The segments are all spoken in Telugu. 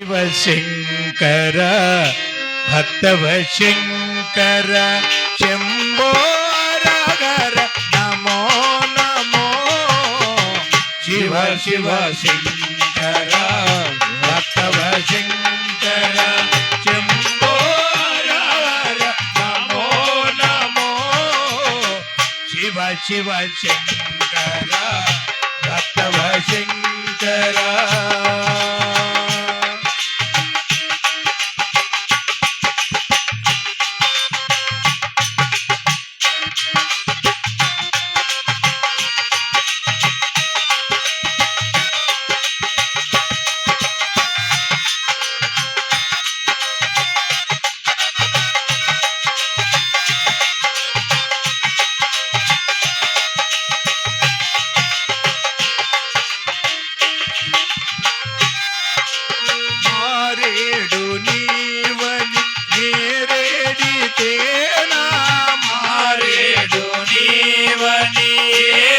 శివ శంకర భక్తవ శంకర శంభో రగర నమో నమో. శివ శివ శంకర భక్తవ శంకర శంభో రగర నమో నమో. శివ శివ శంకర భక్తవ Yeah.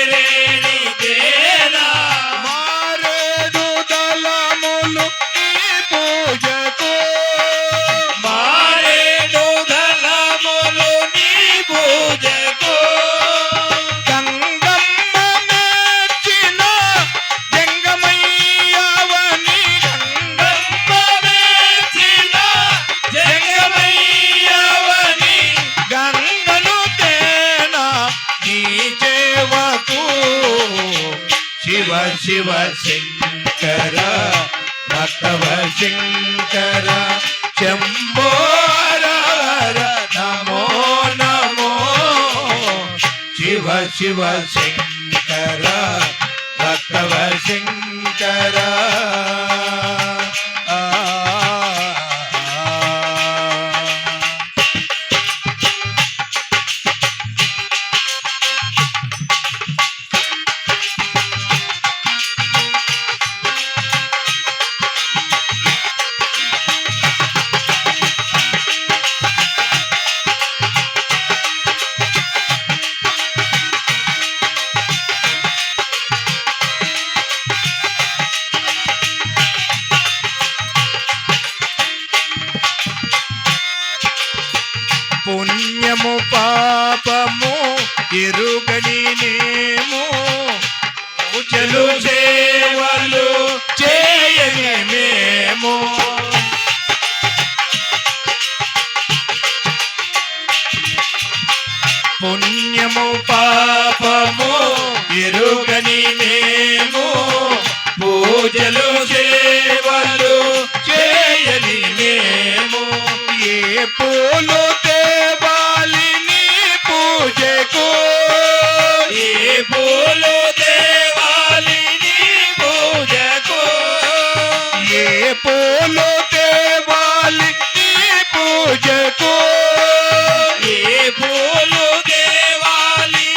శివ శివ శంకర భక్తవ శంకర. శంభో హర నమో నమో. శివ శివ పాపము ఎరుగని నేము. పూజలు సేవలు చేయని మేము. పుణ్యము పాపము ఎరుగని మేము పూజలు సేవలు చేయని మేము. ఏ పూలు పూలు దేవాలి పూజకు ఏ పూలు దేవాలి పూజకు ఏ పూలు దేవాలి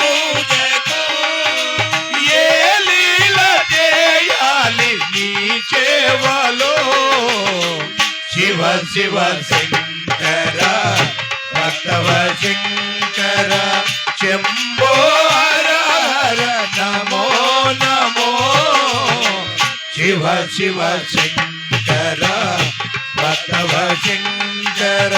పూజకు ఏ లీల చేయాలి నీ చేవలో శివ శివ శంకర శివ శివ శంకర బతవ శంకర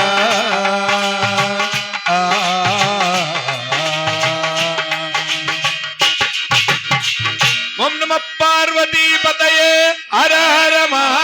ఓం నమ పార్వతీపతయే హర హర మహా